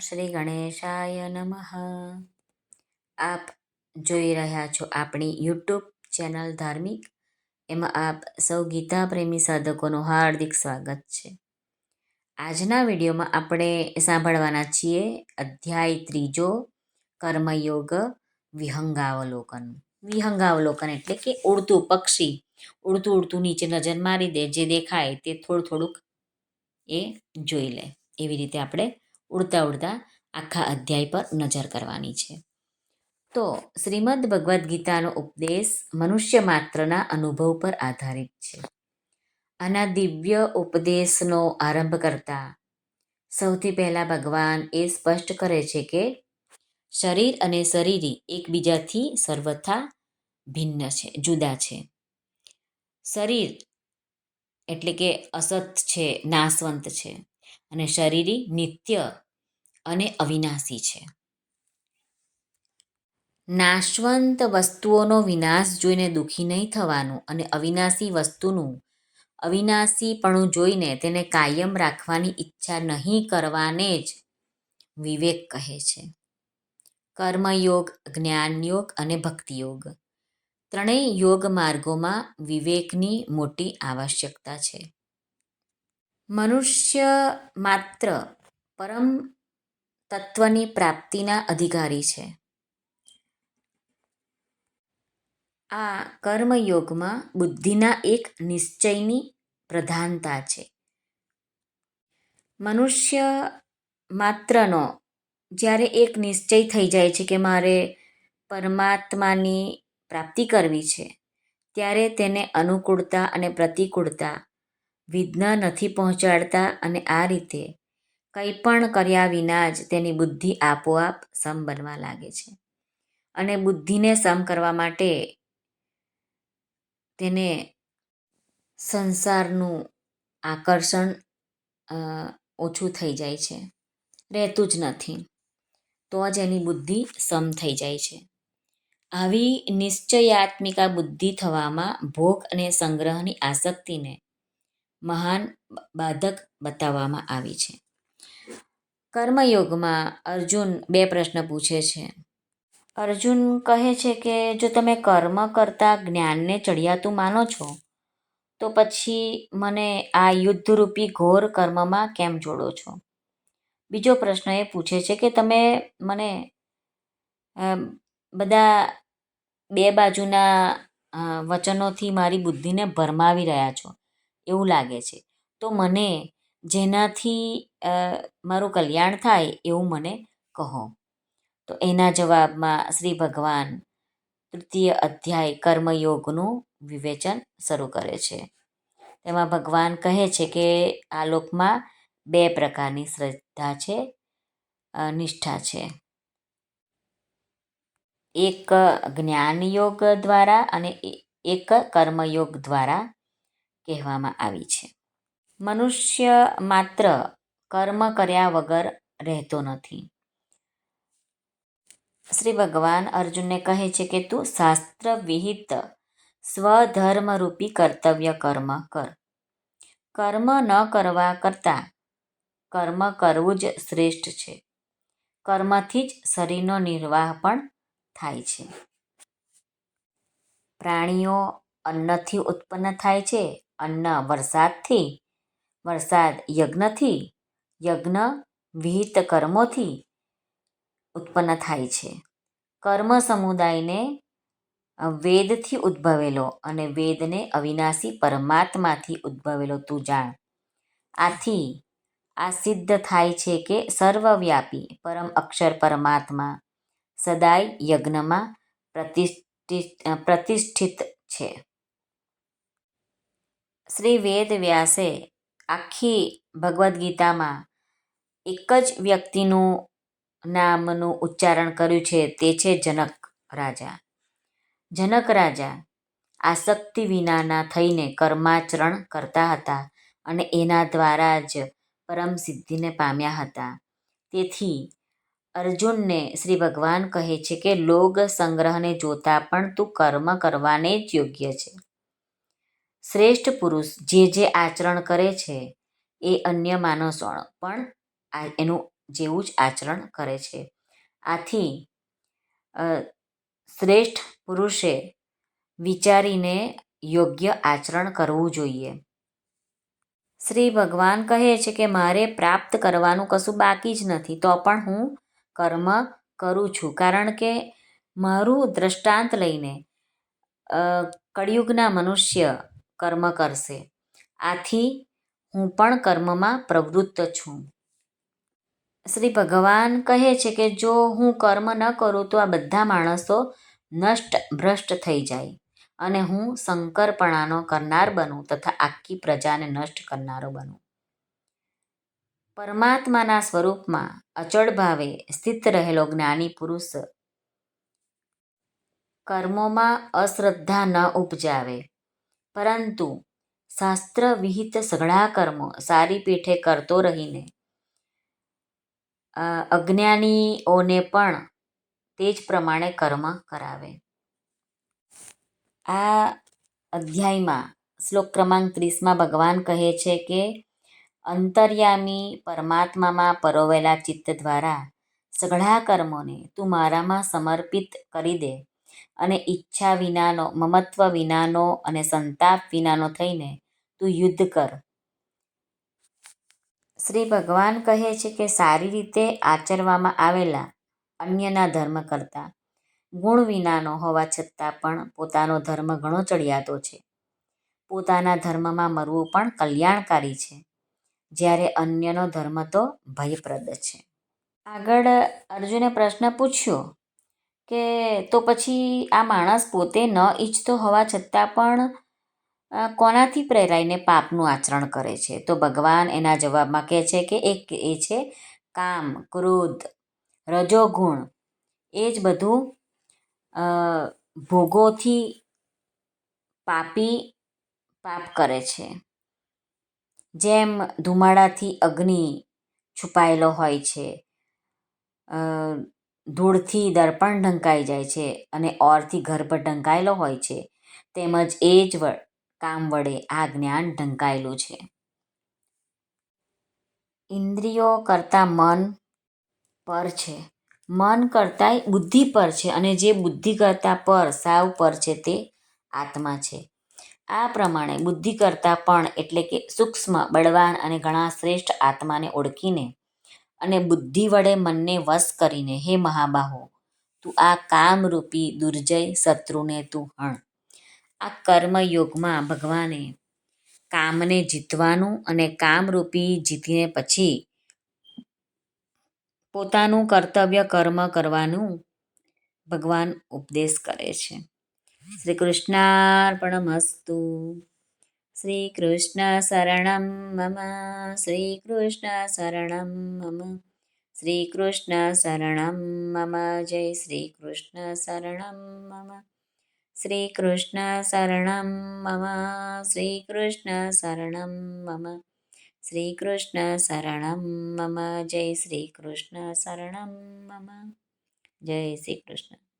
શ્રી ગણેશાય નમઃ. આપ જોઈ રહ્યા છો આપણી યુટ્યુબ ચેનલ ધાર્મિક. એમાં આપ સૌ ગીતા પ્રેમી સાધકોનું હાર્દિક સ્વાગત છે. આજના વિડીયોમાં આપણે સાંભળવાના છીએ અધ્યાય ત્રીજો, કર્મયોગ વિહંગાવલોકન. વિહંગાવલોકન એટલે કે ઉડતું પક્ષી. ઉડતું ઉડતું નીચે નજર મારી દે, જે દેખાય તે થોડું થોડુંક એ જોઈ લે. એવી રીતે આપણે ઉડતા ઉડતા આખા અધ્યાય પર નજર કરવાની છે. તો શ્રીમદ ભગવદ્ ગીતાનો ઉપદેશ મનુષ્ય માત્રના અનુભવ પર આધારિત છે. આના દિવ્ય ઉપદેશનો આરંભ કરતા સૌથી પહેલાં ભગવાન એ સ્પષ્ટ કરે છે કે શરીર અને શરીરી એકબીજાથી સર્વથા ભિન્ન છે, જુદા છે. શરીર એટલે કે અસત છે, નાશવંત છે. અને શરીરી નિત્ય અને અવિનાશી છે. નાશવંત વસ્તુઓનો વિનાશ જોઈને દુઃખી નહીં થવાનું અને અવિનાશી વસ્તુનું, અવિનાશીપણું જોઈને તેને કાયમ રાખવાની ઈચ્છા નહીં કરવાને જ વિવેક કહે છે. કર્મયોગ, જ્ઞાનયોગ અને ભક્તિયોગ ત્રણેય યોગ માર્ગોમાં વિવેકની મોટી આવશ્યકતા છે. મનુષ્ય માત્ર પરમ તત્વની પ્રાપ્તિના અધિકારી છે. આ કર્મયોગમાં બુદ્ધિના એક નિશ્ચયની પ્રધાનતા છે. મનુષ્ય માત્રનો જ્યારે એક નિશ્ચય થઈ જાય છે કે મારે પરમાત્માની પ્રાપ્તિ કરવી છે, ત્યારે તેને અનુકૂળતા અને પ્રતિકૂળતા વિઘ્ન નથી પહોંચાડતા અને આ રીતે કંઈ પણ કર્યા વિના જ તેની બુદ્ધિ આપોઆપ સમ બનવા લાગે છે. અને બુદ્ધિને સમ કરવા માટે તેને સંસારનું આકર્ષણ ઓછું થઈ જાય છે. રહેતું જ નથી. તો જ એની બુદ્ધિ સમ થઈ જાય છે. આવી નિશ્ચયાત્મિકા બુદ્ધિ થવામાં ભોગ અને સંગ્રહની આસક્તિને મહાન બાધક બતાવવામાં આવી છે. કર્મયોગમાં અર્જુન બે પ્રશ્ન પૂછે છે. અર્જુન કહે છે કે, જો તમે કર્મ કરતાં જ્ઞાનને ચડિયાતું માનો છો, તો પછી મને આ યુદ્ધરૂપી ઘોર કર્મમાં કેમ જોડો છો? બીજો પ્રશ્ન એ પૂછે છે કે, તમે મને બધા બે બાજુના વચનોથી મારી બુદ્ધિને ભરમાવી રહ્યા છો. એવું લાગે છે. તો મને જેનાથી મારું કલ્યાણ થાય એવું મને કહો. તો એના જવાબમાં શ્રી ભગવાન તૃતીય અધ્યાય કર્મયોગનું વિવેચન શરૂ કરે છે. તેમાં ભગવાન કહે છે કે આ લોકમાં બે પ્રકારની શ્રદ્ધા છે નિષ્ઠા છે. એક જ્ઞાનયોગ દ્વારા અને એક કર્મયોગ દ્વારા કહેવામાં આવી છે. મનુષ્ય માત્ર કર્મ કર્યા વગર રહેતો નથી. શ્રી ભગવાન અર્જુનને કહે છે કે તું શાસ્ત્ર વિહિત સ્વધર્મરૂપી કર્તવ્ય કર્મ કર. કર્મ ન કરવા કરતાં કર્મ કરવું જ શ્રેષ્ઠ છે. કર્મથી જ શરીરનો નિર્વાહ પણ થાય છે. પ્રાણીઓ અન્નથી ઉત્પન્ન થાય છે. અન્ન વરસાદથી, વરસાદ યજ્ઞથી, યજ્ઞ વિહિત કર્મોથી ઉત્પન્ન થાય છે. કર્મ સમુદાયને વેદથી ઉદ્ભવેલો અને વેદને અવિનાશી પરમાત્માથી ઉદ્ભવેલો તું જાણ. આથી આ સિદ્ધ થાય છે કે સર્વવ્યાપી પરમ અક્ષર પરમાત્મા સદાય યજ્ઞમાં પ્રતિષ્ઠિત પ્રતિષ્ઠિત છે. શ્રી વેદ વ્યાસે આખી ભગવદ્ ગીતામાં એક જ વ્યક્તિનું નામનું ઉચ્ચારણ કર્યું છે, તે છે જનક રાજા. જનક રાજા આસક્તિ વિનાના થઈને કર્માચરણ કરતા હતા અને એના દ્વારા જ પરમ સિદ્ધિને પામ્યા હતા. તેથી અર્જુનને શ્રી ભગવાન કહે છે કે, લોગ સંગ્રહને જોતા પણ તું કર્મ કરવાને જ યોગ્ય છે. શ્રેષ્ઠ પુરુષ જે જે આચરણ કરે છે, એ અન્ય માણસો પણ એનું જેવું જ આચરણ કરે છે. આથી શ્રેષ્ઠ પુરુષે વિચારીને યોગ્ય આચરણ કરવું જોઈએ. શ્રી ભગવાન કહે છે કે, મારે પ્રાપ્ત કરવાનું કશું બાકી જ નથી, તો પણ હું કર્મ કરું છું. કારણ કે મારું દ્રષ્ટાંત લઈને કળિયુગના મનુષ્ય કર્મ કરશે. આથી હું પણ કર્મમાં પ્રવૃત્ત છું. શ્રી ભગવાન કહે છે કે જો હું કર્મ ન કરું તો આ બધા માણસો નષ્ટ, ભ્રષ્ટ થઈ જાય અને હું શંકરપણાનો કરનાર બનું તથા આખી પ્રજાને નષ્ટ કરનારો બનું. પરમાત્માના સ્વરૂપમાં અચળ ભાવે સ્થિત રહેલો જ્ઞાની પુરુષ કર્મોમાં અશ્રદ્ધા ન ઉપજાવે. પરંતુ શાસ્ત્ર વિહિત સઘળા કર્મો સારી પીઠે કરતો રહીને અજ્ઞાનીઓને પણ તે જ પ્રમાણે કર્મ કરાવે. આ અધ્યાયમાં શ્લોક ક્રમાંક ત્રીસમાં ભગવાન કહે છે કે, અંતર્યામી પરમાત્મામાં પરોવેલા ચિત્ત દ્વારા સઘળા કર્મોને તું મારામાં સમર્પિત કરી દે. અને ઈચ્છા વિનાનો, મમત્વ વિનાનો અને સંતાપ વિનાનો થઈને તું યુદ્ધ કર. શ્રી ભગવાન કહે છે કે સારી રીતે આચરવામાં આવેલા અન્યના ધર્મ કરતાં ગુણ વિનાનો હોવા છતાં પણ પોતાનો ધર્મ ઘણો ચડિયાતો છે. પોતાના ધર્મમાં મરવું પણ કલ્યાણકારી છે. જ્યારે અન્યનો ધર્મ તો ભયપ્રદ છે. આગળ અર્જુને પ્રશ્ન પૂછ્યો કે તો પછી આ માણસ પોતે ન ઈચ્છતો હોવા છતાં પણ કોનાથી પ્રેરાઈને પાપનું આચરણ કરે છે? તો ભગવાન એના જવાબમાં કહે છે કે એક એ છે, કામ, ક્રોધ, રજોગુણ, એ જ બધું ભોગોથી પાપી પાપ કરે છે. જેમ ધુમાડાથી અગ્નિ છુપાયેલો હોય છે ધૂળથી દર્પણ ઢંકાઈ જાય છે અને ઓરથી ગર્ભ ઢંકાયેલો હોય છે. તેમજ એ જ કામ વડે આ જ્ઞાન ઢંકાયેલું છે. ઇન્દ્રિયો કરતાં મન પર છે. મન કરતાંય બુદ્ધિ પર છે અને જે બુદ્ધિ કરતાં પર, સાવ પર છે તે આત્મા છે. આ પ્રમાણે બુદ્ધિ કરતાં પણ એટલે કે સૂક્ષ્મ, બળવાન અને ઘણા શ્રેષ્ઠ આત્માને ઓળખીને અને બુદ્ધિ વડે મનને વશ કરીને, હે મહાબાહો, તું આ કામરૂપી દુર્જય શત્રુને તું હણ. આ કર્મયોગમાં ભગવાને કામને જીતવાનું અને કામરૂપી જીતીને પછી પોતાનું કર્તવ્ય કર્મ કરવાનું ભગવાન ઉપદેશ કરે છે. શ્રી કૃષ્ણાર્પણમસ્તુ. શ્રી मम શરણમ મમ શ્રી मम શરણમ મમ मम કૃષ્ણ मम મમ જય શ્રી मम શરણમ મમ मम, जय શરણમ